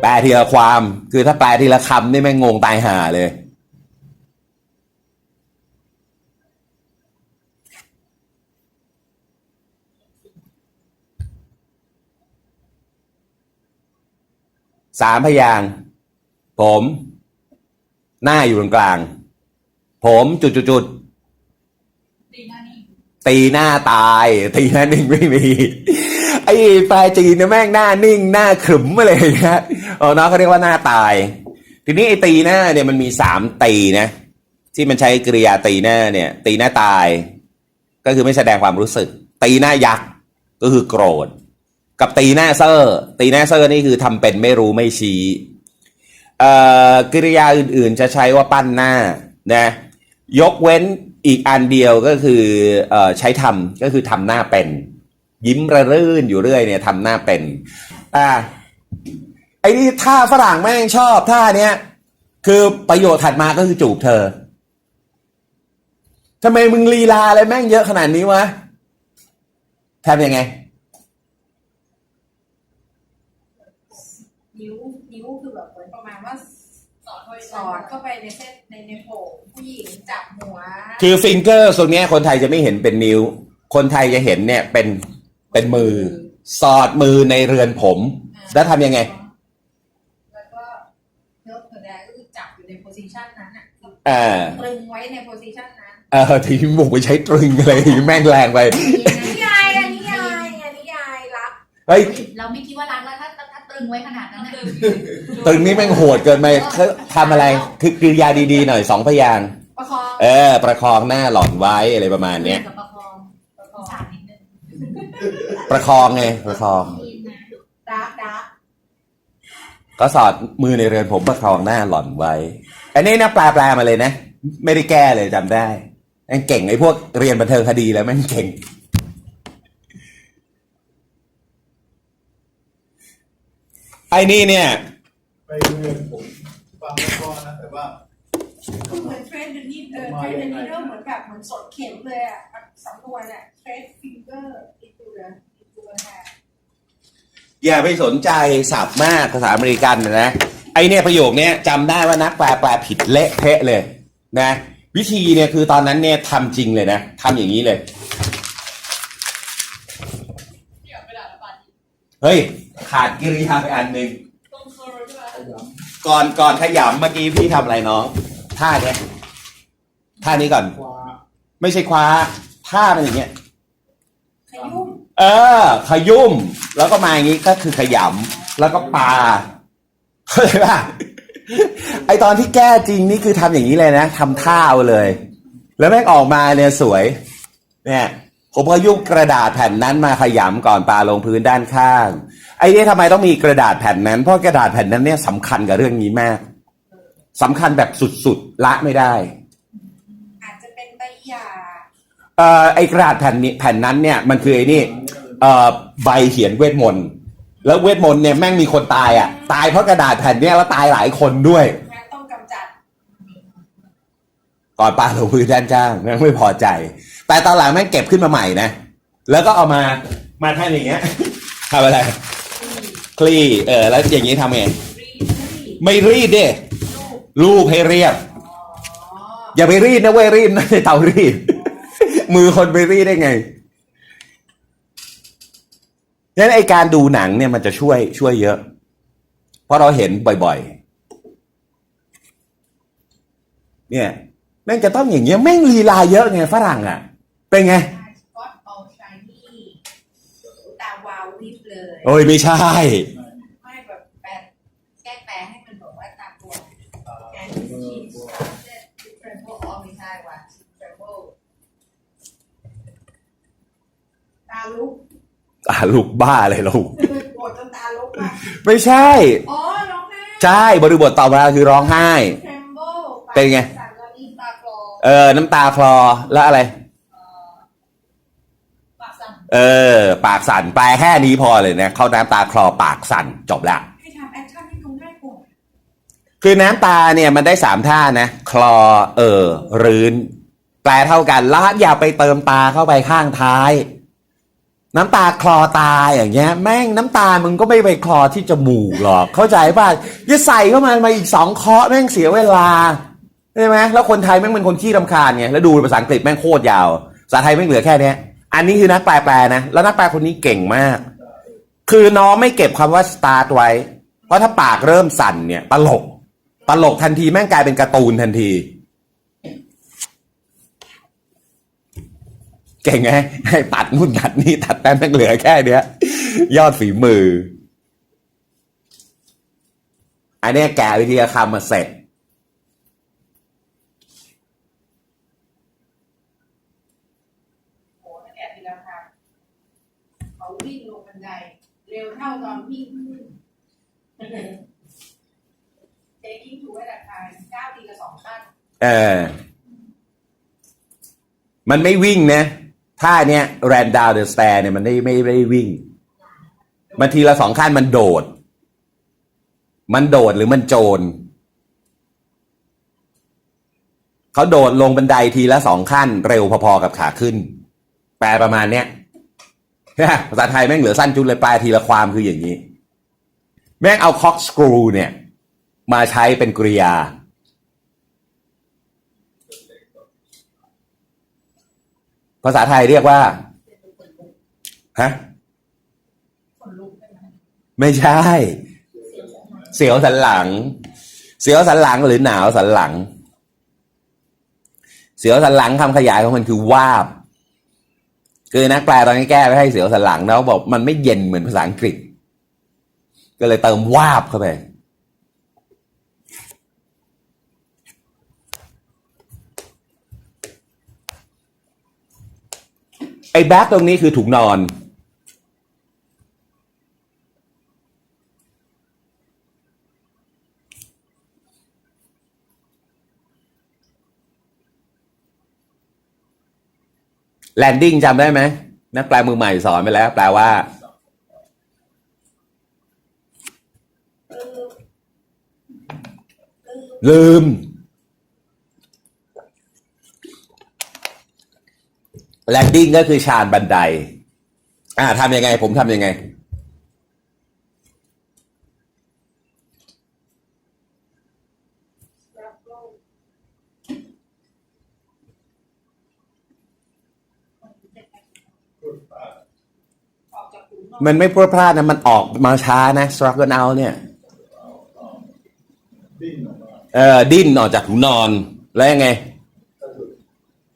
แปลทีละความ คือถ้าแปลทีละคำนี่แม่งงงตายห่าเลย สามพยางค์ผม หน้าอยู่ตรงกลาง ผมจุดจุดจุดตีหน้านี่ตีหน้าตาย ตีหน้านิ่งไม่มี ไอ้ปลายจีนเนี่ยแม่งหน้านิ่งหน้าขรึมอะไรอย่าเงี้ยเออน้องเขาเรียกว่าหน้าตาย ทีนี้ไอ้ตีหน้าเนี่ยมันมีสามตีนะ ที่มันใช้กริยาตีหน้าเนี่ย ตีหน้าตาย ก็คือไม่แสดงความรู้สึก ตีหน้ายักษ์ก็คือโกรธ กับตีหน้าเซอร์ ตีหน้าเซอร์นี่คือทำเป็นไม่รู้ไม่ชี้เอ่อกริยาอื่นๆจะใช้ว่าปั้นหน้านะยกเว้นอีกอันเดียวก็คือเอ่อใช้ทำก็คือทำหน้าเป็น ยิ้มระรื่นอยู่เรื่อยเนี่ยทำหน้าเป็นอ่าไอ้นี่ท่าฝรั่งแม่งชอบท่าเนี้ยคือประโยชน์ถัดมาก็คือจูบเธอทำไมมึงลีลาอะไรแม่งเยอะขนาดนี้วะทำยังไง นิ้วนิ้วคือแบบเหมือนประมาณว่าสอนเข้าไปสอดเข้าไปในเส้นในในโผงผู้หญิงจับหัว คือฟิงเกอร์ตรงเนี้ยคนไทยจะไม่เห็นเป็นนิ้ว คนไทยจะเห็นเนี่ยเป็น เป็นมือ สอดมือในเรือนผม แล้วทำยังไง แล้วก็เนื้อเธอแดงก็คือจับอยู่ในโพซิชันนั้นอะคือเอ่าตรึงไว้ในโพซิชันนั้นเออทีบุกไปใช้ตรึงอะไรแม่งแรงไป นิยายอันนิยายอันนิยายรักเฮ้ย เราไม่คิดว่ารักแล้วถ้าถ้าถ้าตรึงไว้ขนาดนั้นนะตรึงนี่แม่งโหดเกินไปเขาทำอะไร คือกริยาดีๆหน่อยสองพยางค์ประคองเออ ประคองหน้าหล่อนไว้อะไรประมาณเนี้ย กับ ประคองไงประคองทีนะดักดักก็สอดมือในเรือนผมประคองหน้าหล่อนไว้ อันนี้นะแปลแปลมาเลยนะ ไม่ได้แก้เลยจำได้แม่งเก่งไอ้พวกเรียนบันเทิงคดีแล้วแม่งเก่ง ไอ้นี่เนี่ย ไปเรียนผมฟังแล้วก็นะแต่ว่า คือเหมือนเทรนด์นี่เออเทรนด์นี่เริ่มเหมือนแบบเหมือนสดเข็มเลยอะสำนวนอะเทรนด์ฟิงเกอร์อีตัวอีตัวแทน อย่าไปสนใจศัพท์มากภาษาอเมริกันนะไอเนี่ยประโยคเนี้ยจำได้ว่านักแปลแปลผิดเละเทะเลยนะ วิธีเนี่ยคือตอนนั้นเนี่ยทำจริงเลยนะทำอย่างนี้เลย เฮ้ย ขาดกิริยาไปอันหนึ่งก่อนก่อนขยำเมื่อกี้พี่ทำอะไรน้องท่าเนี้ยท่านี้ก่อน ไม่ใช่คว้าท่ามันอย่างเงี้ย เออ ขยุ่ม แล้วก็มาอย่างงี้ก็คือขยำแล้วก็ปาเข้าใจป่ะไอตอนที่แก้จริงนี่คือทำอย่างนี้เลยนะทำท่าเอาเลย แล้วแม่งออกมาเนี่ยสวย เนี่ยผมก็ยุบกระดาษแผ่นนั้นมาขยำก่อนปาลงพื้นด้านข้าง ไอ้เนี่ยทำไมต้องมีกระดาษแผ่นนั้น เพราะกระดาษแผ่นนั้นเนี่ยสำคัญกับเรื่องนี้มากสำคัญแบบสุดๆละไม่ได้ อาจจะเป็นใบหย่าเอ่อไอกระดาษแผ่นนี้แผ่นนั้นเนี่ยมันคือไอ้นี่ เอ่อใบเขียนเวทมนต์แล้วเวทมนต์เนี่ยแม่งมีคนตายอะ ตายเพราะกระดาษแผ่นเนี้ยแล้วตายหลายคนด้วย งั้นต้องกำจัด ก่อนปาลงพื้นด้านข้างแม่งไม่พอใจ แต่ตอนหลังแม่งเก็บขึ้นมาใหม่นะ แล้วก็เอามามาทำอย่างเงี้ยทำอะไรคลี่เออ แล้วอย่างงี้ทำไงรีดรีดไม่รีดดิลูกลูบให้เรียบ อ๋ออย่าไปรีดนะเว้ยรีดนะในเตารีด มือคนไปรีดได้ไง งั้นไอการดูหนังเนี่ยมันจะช่วยช่วยเยอะ เพราะเราเห็นบ่อยๆ เนี่ยแม่งจะต้องอย่างเงี้ยแม่งลีลาเยอะไงฝรั่งอะ เป็นไงก็เอาชายนี่ตาวาววิบเลยโอ้ยไม่ใช่ ไม่แบบแปลแก้แปลให้มันบอกว่าตาตัว อ่า and เออ she ตัว started to tremble อ๋อไม่ใช่ว่ะ she tremble ตาลุก อ่า ลูกบ้าเลยลูกปวดจนตาลุกอะไม่ใช่ อ๋อร้องไห้ใช่บริบทตอบมาคือร้องไห้ tremble เป็นไงสั่นแล้วอีตาโกรเออ น้ำตาคลอแล้วอะไร ปากสั่นเออ ปากสั่นแปลแค่นี้พอเลยนะเข้าน้ำตาคลอปากสั่นจบละ ให้ทำแอคชั่นให้ดูง่ายกว่าคือน้ำตาเนี่ยมันได้สามท่านะ คลอเออรื้นแปลเท่ากันแล้วอย่าไปเติมตาเข้าไปข้างท้าย น้ำตาคลอตาอย่างเงี้ย แม่งน้ำตามึงก็ไม่ไปคลอที่จมูกหรอก เข้าใจป่ะจะใส่เข้ามามาอีกสองเคาะแม่งเสียเวลาใช่ไหมแล้วคนไทยแม่งเป็นคนขี้รำคาญไงแล้วดูภาษาอังกฤษแม่งโคตรยาวภาษาไทยแม่งเหลือแค่เนี้ย อันนี้คือนักแปลแปลนะแล้วนักแปลคนนี้เก่งมาก คือน้องไม่เก็บคำว่า start ไว้ เพราะถ้าปากเริ่มสั่นเนี่ยตลกตลกทันทีแม่งกลายเป็นการ์ตูนทันที เก่งไงให้ตัดนู่นตัดนี่ตัดแป้นแม่งเหลือแค่เนี้ย ยอดฝีมือ อันเนี้ยแกะวิทยาคำมาเสร็จโอ้แต่แกะทีละครั้งเขาวิ่งลงบันไดเร็วเท่าตอนวิ่งขึ้นเทกิ้งถูกไว้ราคาก้าวทีละสองขั้นเออ มันไม่วิ่งนะ ท่าเนี้ย ran down the stair เนี่ยมันไม่ไม่ไม่ได้วิ่ง มันทีละสองขั้นมันโดด มันโดดหรือมันโจรเขาโดดลงบันไดทีละสองขั้น เร็วพอๆกับขาขึ้น แปลประมาณเนี้ยภาษาไทยแม่งเหลือสั้นจุดเลยแปลทีละความคืออย่างนี้ แม่งเอาคอกสกรูเนี่ย มาใช้เป็นกริยา ภาษาไทยเรียกว่าฮะไม่ใช่ เสียวสันหลัง เสียวสันหลังหรือหนาวสันหลัง เสียวสันหลังคำขยายของมันคือวาบ คือนักแปลตอนนี้แก้ไปให้เสียวสันหลังแล้วบอกมันไม่เย็นเหมือนภาษาอังกฤษ ก็เลยเติมวาบเข้าไป ไอ้แบ็คตรงนี้คือถุงนอน แลนดิ้งจำได้ไหมนักแปลมือใหม่สอนไปแล้ว แปลว่าลืม แลนดิ้งก็คือชานบันได อ่าทำยังไง ผมทำยังไง มันไม่พลาดพลาดนะ มันออกมาช้านะ struggle out เนี่ยดิ้นออกมาเออดิ้นออกจากถุงนอน แล้วยังไง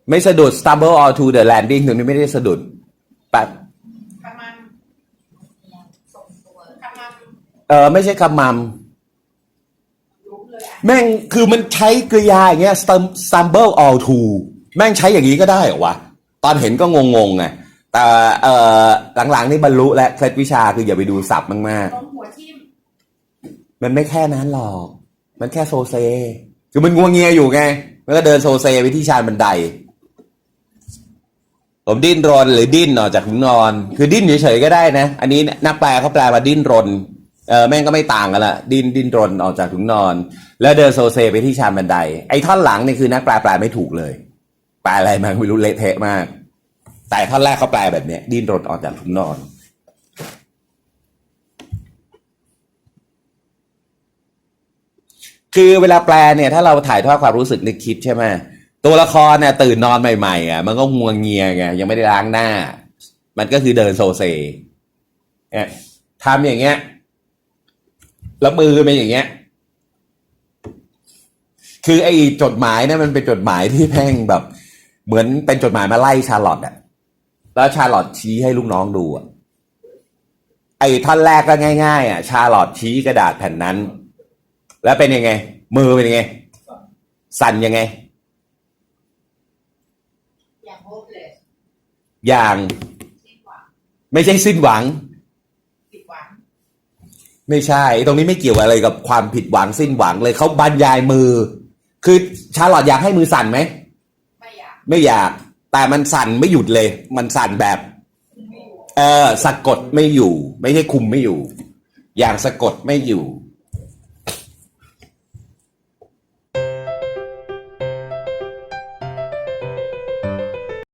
ไม่สะดุด stumble or to the landing ตรงนี้ไม่ได้สะดุดแบบขมันส่งตัวขมันเออไม่ใช่คำมัมรู้เลยอะแม่งคือมันใช้กริยาอย่างเงี้ย stum- stumble or to แม่งใช้อย่างนี้ก็ได้เหรอวะ ตอนเห็นก็งงๆไงแต่เออหลังๆนี่บรรลุและเคล็ดวิชาคืออย่าไปดูศัพท์มากลงหัวทิ่มๆ มันไม่แค่นั้นหรอก มันแค่โซเซ คือมันงัวเงียอยู่ไง มันก็เดินโซเซไปที่ชานบันได ผมดิ้นรนหรือดิ้นออกจากถุงนอน คือดิ้นเฉยๆก็ได้นะ อันนี้นักแปลเขาแปลมาดิ้นรนเออแม่งก็ไม่ต่างกันละดิ้นดิ้นรนออกจากถุงนอน แล้วเดินโซเซไปที่ชานบันได ไอ้ท่อนหลังนี่คือนักแปลแปลไม่ถูกเลย แปลอะไรมาไม่รู้เละเทะมาก แต่ท่อนแรกเขาแปลแบบเนี้ยดิ้นรนออกจากถุงนอนคือเวลาแปลเนี่ยถ้าเราถ่ายทอดความรู้สึกนึกคิดใช่ไหม ตัวละครเนี่ยตื่นนอนใหม่ๆอะมันก็งัวเงียไงยังไม่ได้ล้างหน้า มันก็คือเดินโซเซเนี่ยทำอย่างเงี้ยแล้วมือเป็นอย่างเงี้ย คือไอ้จดหมายเนี่ยมันเป็นจดหมายที่แพ่งแบบ เหมือนเป็นจดหมายมาไล่ชาร์ลอตอะแล้วชาร์ลอตชี้ให้ลูกน้องดูอะไอ้ท่อนแรกก็ง่ายๆอะชาร์ลอตชี้กระดาษแผ่นนั้น แล้วเป็นยังไง มือเป็นยังไง สั่นยังไงโฮปเลส อย่างสิ้นหวังไม่ใช่สิ้นหวังผิดหวัง ไม่ใช่ ตรงนี้ไม่เกี่ยวอะไรกับความผิดหวังสิ้นหวังเลยเขาบรรยายมือ คือชาร์ลอตอยากให้มือสั่นไหมไม่อยากไม่อยาก แต่มันสั่นไม่หยุดเลย มันสั่นแบบไม่อยู่เออสะกดไม่อยู่ ไม่ใช่คุมไม่อยู่ อย่างสะกดไม่อยู่